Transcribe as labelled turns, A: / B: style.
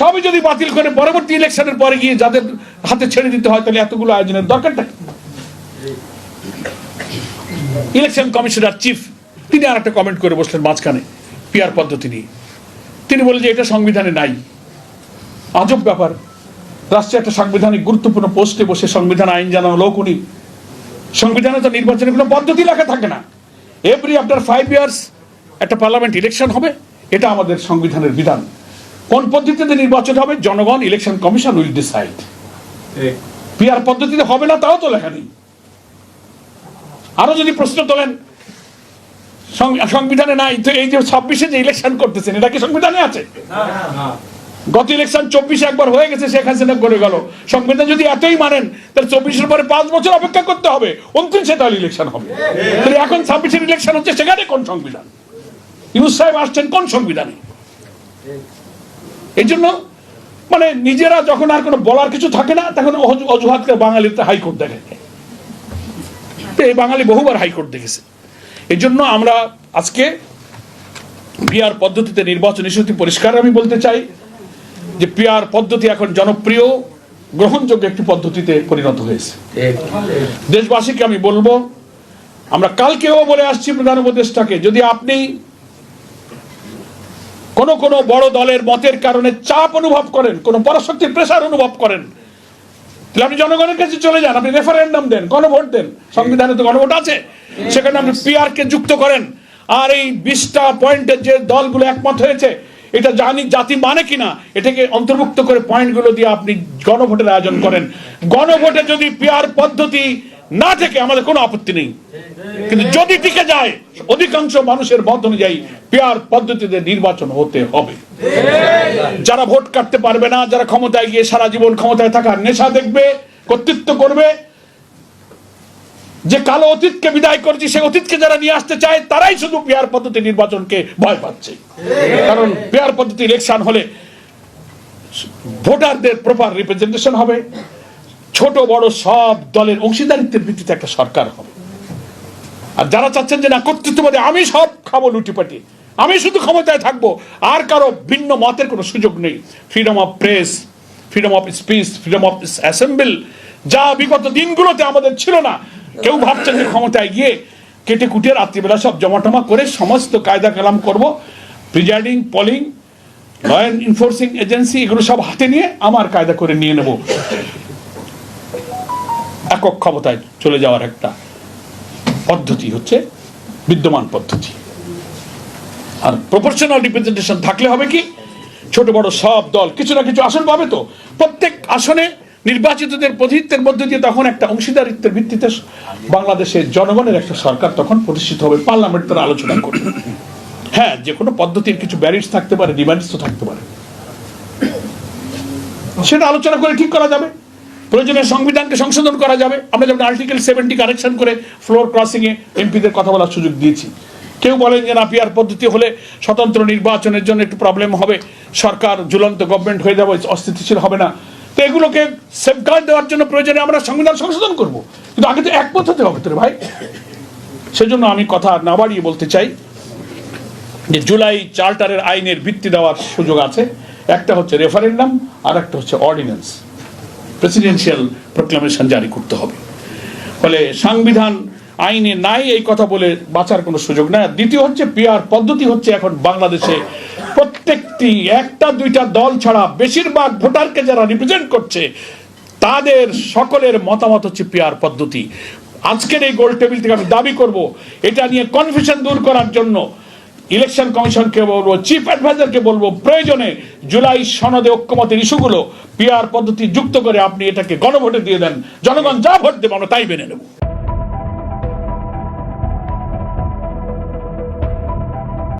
A: সবই যদি বাতিল করে পরবর্তী ইলেকশনের পরে গিয়ে যাদের হাতে ছেড়ে দিতে হয়, তাহলে এতগুলো আয়োজনের দরকারটা ইলেকশন কমিশনার, চিফ, তিনি আর একটা কমেন্ট করে বসলেন মাঝখানে পিয়ার পদ্ধতি নিয়ে। তিনি বলেন যে এটা সংবিধানে নাই। আজব ব্যাপার। রাষ্ট্রে একটা সাংবিধানিক গুরুত্বপূর্ণ পোস্টে বসে সংবিধান আইন জানানো লোক উনি। সংবিধানে তো নির্বাচনের কোনো পদ্ধতি লেখা থাকে না। এভরি আফটার ফাইভ ইয়ার্স একটা পার্লামেন্ট ইলেকশন হবে, এটা আমাদের সংবিধানের বিধান। কোন পদ্ধতিতে নির্বাচন হবে? জনগণ ইলেকশন কমিশন উইল ডিসাইড পিয়ার পদ্ধতিতে হবে না তাও তো লেখা নেই। আরও যদি প্রশ্ন তোলেন সংবিধানে নাই তো এই যে ছাব্বিশে যে ইলেকশন করতেছেন এটা কি সংবিধানে আছে? গত ইলেকশন চব্বিশে একবার হয়ে গেছে শেখ হাসিনা করে গেল। সংবিধান যদি এতই মানেন তাহলে চব্বিশের পরে পাঁচ বছর অপেক্ষা করতে হবে। উনত্রিশে তাহলে ইলেকশন হবে। তাহলে এখন ছাব্বিশের ইলেকশন হচ্ছে সেখানে কোন সংবিধান? ইউনুস সাহেব আসছেন কোন সংবিধানে? এই জন্য মানে নিজেরা যখন আর কোনো বলার কিছু থাকে না, তখন অজু- অজুহাতকে বাঙালিতে হাইকোর্ট দেখে। তো এই বাঙালি বহুবার হাইকোর্ট দেখেছে। এই জন্য আমরা আজকে পিয়ার পদ্ধতিতে নির্বাচন ইস্যুটি পরিষ্কার আমি বলতে চাই যে পিয়ার পদ্ধতি এখন জনপ্রিয়, গ্রহণযোগ্য একটি পদ্ধতিতে পরিণত হয়েছে। দেশবাসীকে আমি বলব, আমরা কালকেও বলে আসছি প্রধান উপদেষ্টাকে, যদি আপনি কোন কোন বড় দলের মতের কারণে চাপ অনুভব করেন, কোন পরাশক্তির প্রেসার অনুভব করেন। তাহলে আপনি জনগণের কাছে চলে যান, আপনি রেফারেন্ডাম দেন, গণভোট দেন, সংবিধানে তো গণভোট আছে। সেখানে আপনি পিআর কে যুক্ত করেন। আর এই বিশটা পয়েন্টের যে দলগুলো একমত হয়েছে, এটা জানি জাতি মানে কিনা, এটাকে অন্তর্ভুক্ত করে পয়েন্টগুলো দিয়ে আপনি গণভোটের আয়োজন করেন। গণভোটে যদি পিআর পদ্ধতি না থেকে আমাদের কোনো আপত্তি নেই। কিন্তু যদি টিকে যায়, অধিকাংশ মানুষের মত অনুযায়ী পিআর পদ্ধতিতে নির্বাচন হতে হবে। যারা ভোট কাটতে পারবে না, যারা ক্ষমতায় গিয়ে সারা জীবন ক্ষমতায় থাকার নেশা দেখবে, কর্তৃত্ব করবে, যে কালো অতীতকে বিদায় করেছি, সেই অতীতকে যারা নিয়ে আসতে চায়, তারাই শুধু পেয়ার পদ্ধতি নির্বাচনকে ভয় পাচ্ছে। কারণ পেয়ার পদ্ধতি ইলেকশন হলে ভোটারদের প্রপার রিপ্রেজেন্টেশন হবে। ছোট, বড় সব দলের অংশীদারিত্বের ভিত্তিতে একটা সরকার হবে। আর যারা চাচ্ছেন যে না, কর্তৃত্ববাদী আমি সব খাব লুটিপাটি, আমি শুধু ক্ষমতায় থাকব, আর কারও ভিন্ন মতের কোনো সুযোগ নেই। Freedom of press freedom of speech freedom of assemble যা বিগত দিনগুলোতে আমাদের ছিল না। কেউ ভাবছেন যে ক্ষমতায় গিয়ে কেটে কুটে রাত্রিবেলা সব জমাটমা করে সমস্ত কায়দা কালাম করব। Presiding polling law and enforcing agency এগুলো সব হাতে নিয়ে আমার কায়দা করে নিয়ে নেব। একক ক্ষমতায় চলে যাওয়ার একটা পদ্ধতি হচ্ছে বিদ্যমান পদ্ধতি। আর প্রপোর্শনাল রিপ্রেজেন্টেশন থাকলে হবে কি? ছোট, বড় সব দল কিছু না কিছু আসন পাবে তো। প্রত্যেক আসনে নির্বাচিতদের প্রতিনিধিত্বের মধ্যে দিয়ে তখন একটা অংশীদারিত্বের ভিত্তিতে বাংলাদেশের জনগণের একটা সরকার তখন প্রতিষ্ঠিত হবে। পার্লামেন্ট তারা আলোচনা করবে। হ্যাঁ যে কোনো পদ্ধতির কিছু ব্যারিজ থাকতে পারে ডিমান্ডস তো থাকতে পারে। সেটা আলোচনা করে ঠিক করা যাবে। প্রয়োজনে সংবিধানকে সংশোধন করা যাবে। আমরা যেমন আর্টিকেল সেভেন্টি কারেকশন করে ফ্লোর ক্রসিং এ এমপিদের কথা বলার সুযোগ দিয়েছি। কেউ বলেন যে না পিয়ার পদ্ধতি হলে স্বতন্ত্র নির্বাচনের জন্য একটু প্রবলেম হবে। সরকার ঝুলন্ত গভর্নমেন্ট হয়ে যাবে, অস্থিতিশীল হবে না। তো এগুলোকে সেফগার্ড দেওয়ার জন্য প্রয়োজনে আমরা সংবিধান সংশোধন করব। কিন্তু আগে তো একমত হতে হবে তো রে ভাই। সেজন্য আমি কথা না বাড়িয়ে বলতে চাই যে জুলাই চার্টারের আইনের ভিত্তি দেওয়ার সুযোগ আছে। একটা হচ্ছে রেফারেন্ডাম আর একটা হচ্ছে অর্ডিন্যান্স প্রেসিডেন্সিয়াল প্রোক্লামেশন জারি করতে হবে। ফলে সংবিধান আইনে নাই এই কথা বলে বাঁচার কোনো সুযোগ নাই। দ্বিতীয় হচ্ছে পিআর পদ্ধতি হচ্ছে এখন বাংলাদেশে প্রত্যেকটি একটা দুইটা দল ছাড়া বেশিরভাগ ভোটারকে যারা রিপ্রেজেন্ট করছে, তাদের সকলের মতামত হচ্ছে পিআর পদ্ধতি। আজকের এই গোল টেবিল থেকে আমি দাবি করব, এটা নিয়ে কনফিউশন দূর করার জন্য ইলেকশন কমিশনকে বলব চিফ অ্যাডভাইজারকে বলব, প্রয়োজনে জুলাই সনদে ঐক্যমতের ইস্যুগুলো পিআর পদ্ধতি যুক্ত করে আপনি এটাকে গণভোটে দিয়ে দেন। জনগণ যা ভোট দেবে আমরা তাই মেনে নেব।